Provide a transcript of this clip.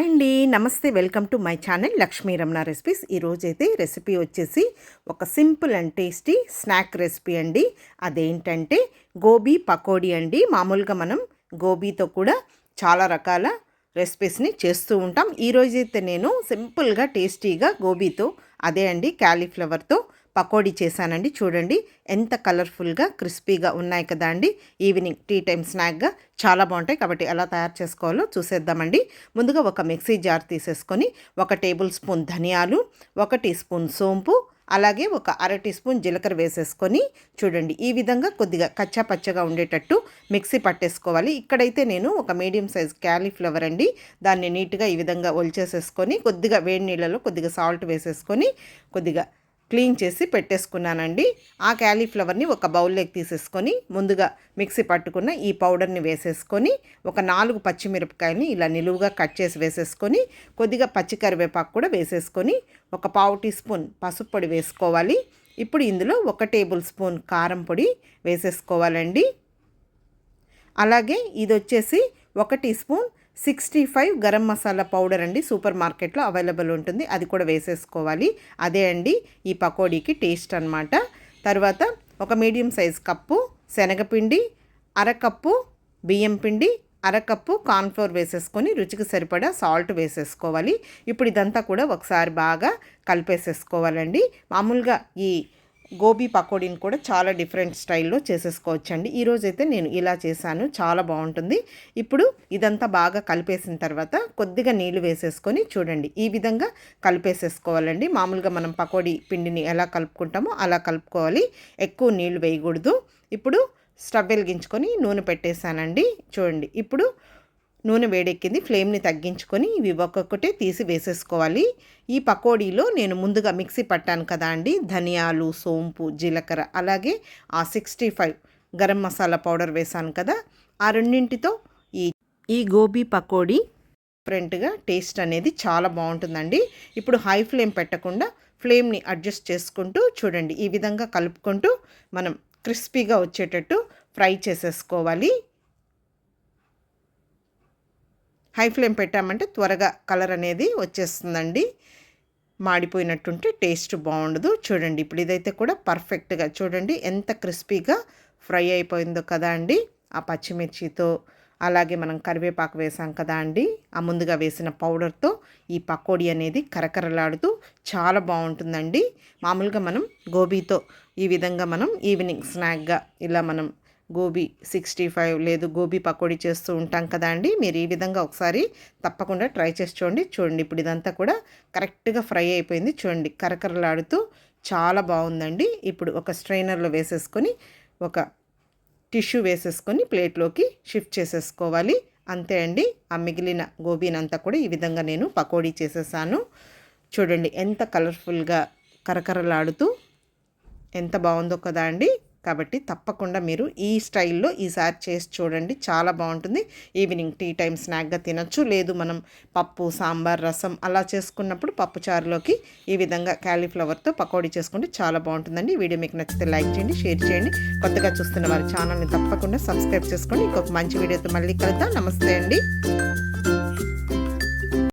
అండి. నమస్తే. Welcome to my channel Lakshmi Ramana recipes. ఈరోజైతే రెసిపీ వచ్చేసి ఒక simple and tasty snack recipe అండి. అదేంటంటే గోబీ పకోడీ అండి. మామూలుగా మనం గోబీతో కూడా చాలా రకాల రెసిపీస్ని చేస్తూ ఉంటాం. ఈరోజైతే నేను సింపుల్గా టేస్టీగా గోబీతో అదే అండి క్యాలీఫ్లవర్తో పకోడీ చేశానండి. చూడండి ఎంత కలర్ఫుల్గా క్రిస్పీగా ఉన్నాయి కదా అండి. ఈవినింగ్ టీ టైం స్నాక్గా చాలా బాగుంటాయి కాబట్టి ఎలా తయారు చేసుకోవాలో చూసేద్దామండి. ముందుగా ఒక మిక్సీ జార్ తీసేసుకొని ఒక టేబుల్ స్పూన్ ధనియాలు ఒక టీ స్పూన్ సోంపు అలాగే ఒక అర టీ స్పూన్ జీలకర్ర వేసేసుకొని చూడండి ఈ విధంగా కొద్దిగా కచ్చా పచ్చగా ఉండేటట్టు మిక్సీ పట్టేసుకోవాలి. ఇక్కడైతే నేను ఒక మీడియం సైజ్ క్యాలీఫ్లవర్ అండి. దాన్ని నీట్గా ఈ విధంగా ఒలిచేసేసుకొని కొద్దిగా వేడి నీళ్ళలో కొద్దిగా సాల్ట్ వేసేసుకొని కొద్దిగా క్లీన్ చేసి పెట్టేసుకున్నానండి. ఆ క్యాలీఫ్లవర్ని ఒక బౌల్లోకి తీసేసుకొని ముందుగా మిక్సీ పట్టుకున్న ఈ పౌడర్ని వేసేసుకొని ఒక నాలుగు పచ్చిమిరపకాయని ఇలా నిలువుగా కట్ చేసి వేసేసుకొని కొద్దిగా పచ్చి కరివేపాకు కూడా వేసేసుకొని ఒక పావు టీ స్పూన్ పసుపు పొడి వేసుకోవాలి. ఇప్పుడు ఇందులో ఒక టేబుల్ స్పూన్ కారం పొడి వేసేసుకోవాలండి. అలాగే ఇది వచ్చేసి ఒక teaspoon sixty five garam masala powder అండి సూపర్ మార్కెట్లో అవైలబుల్ ఉంటుంది. అది కూడా వేసేసుకోవాలి. అదే అండి ఈ పకోడీకి టేస్ట్ అనమాట తర్వాత ఒక మీడియం సైజ్ కప్పు శనగపిండి అరకప్పు బియ్యం పిండి అరకప్పు కార్న్ఫ్లోర్ వేసేసుకొని రుచికి సరిపడా సాల్ట్ వేసేసుకోవాలి. ఇప్పుడు ఇదంతా కూడా ఒకసారి బాగా కలిపేసేసుకోవాలండి. మామూలుగా ఈ గోబీ పకోడీని కూడా చాలా డిఫరెంట్ స్టైల్లో చేసేసుకోవచ్చండి. ఈరోజు అయితే నేను ఇలా చేశాను. చాలా బాగుంటుంది. ఇప్పుడు ఇదంతా బాగా కలిపేసిన తర్వాత కొద్దిగా నీళ్ళు వేసేసుకొని చూడండి. ఈ విధంగా కలిపేసేసుకోవాలండి. మామూలుగా మనం పకోడీ పిండిని ఎలా కలుపుకుంటామో అలా కలుపుకోవాలి. ఎక్కువ నీళ్ళు వేయకూడదు. ఇప్పుడు స్టవ్ వెలిగించుకొని నూనె పెట్టేశానండి. చూడండి. ఇప్పుడు నూనె వేడెక్కింది ఫ్లేమ్ని తగ్గించుకొని ఇవి ఒక్కొక్కటే తీసి వేసేసుకోవాలి. ఈ పకోడీలో నేను ముందుగా మిక్సీ పట్టాను కదా అండి. ధనియాలు సోంపు జీలకర్ర అలాగే ఆ sixty five garam masala powder వేసాను కదా. ఆ రెండింటితో ఈ ఈ గోబీ పకోడీ డిఫరెంట్గా టేస్ట్ అనేది చాలా బాగుంటుందండి. ఇప్పుడు హై ఫ్లేమ్ పెట్టకుండా ఫ్లేమ్ని అడ్జస్ట్ చేసుకుంటూ చూడండి. ఈ విధంగా కలుపుకుంటూ మనం క్రిస్పీగా వచ్చేటట్టు ఫ్రై చేసేసుకోవాలి. హై ఫ్లేమ్ పెట్టామంటే త్వరగా కలర్ అనేది వచ్చేస్తుందండి. మాడిపోయినట్టుంటే టేస్ట్ బాగుండదు. చూడండి ఇప్పుడు ఇదైతే కూడా పర్ఫెక్ట్గా చూడండి ఎంత క్రిస్పీగా ఫ్రై అయిపోయిందో కదా అండి. ఆ పచ్చిమిర్చితో అలాగే మనం కరివేపాకు వేసాం కదా అండి. ఆ ముందుగా వేసిన పౌడర్తో ఈ పకోడీ అనేది కరకరలాడుతూ చాలా బాగుంటుందండి. మామూలుగా మనం గోబీతో ఈ విధంగా మనం ఈవినింగ్ స్నాక్గా ఇలా మనం గోబీ సిక్స్టీ ఫైవ్ లేదు గోబీ పకోడీ చేస్తూ ఉంటాం కదా అండి. మీరు ఈ విధంగా ఒకసారి తప్పకుండా ట్రై చేసి చూడండి. చూడండి ఇప్పుడు ఇదంతా కూడా కరెక్ట్గా ఫ్రై అయిపోయింది. చూడండి కరకరలాడుతూ చాలా బాగుందండి. ఇప్పుడు ఒక స్ట్రైనర్లో వేసేసుకొని ఒక టిష్యూ వేసేసుకొని ప్లేట్లోకి షిఫ్ట్ చేసేసుకోవాలి. అంతే అండి. ఆ మిగిలిన గోబీనంతా కూడా ఈ విధంగా నేను పకోడీ చేసేసాను. చూడండి ఎంత కలర్ఫుల్గా కరకరలాడుతూ ఎంత బాగుందో కదా అండి. కాబట్టి తప్పకుండా మీరు ఈ స్టైల్లో ఈసారి చేసి చూడండి. చాలా బాగుంటుంది. ఈవినింగ్ టీ టైం స్నాక్గా తినొచ్చు. లేదు మనం పప్పు సాంబార్ రసం అలా చేసుకున్నప్పుడు పప్పు చారులోకి ఈ విధంగా క్యాలీఫ్లవర్తో పకోడీ చేసుకుంటే చాలా బాగుంటుందండి. వీడియో మీకు నచ్చితే లైక్ చేయండి షేర్ చేయండి. కొత్తగా చూస్తున్న వారి ఛానల్ని తప్పకుండా సబ్స్క్రైబ్ చేసుకోండి. ఇంకొక మంచి వీడియోతో మళ్ళీ కలుద్దాం. నమస్తే అండి.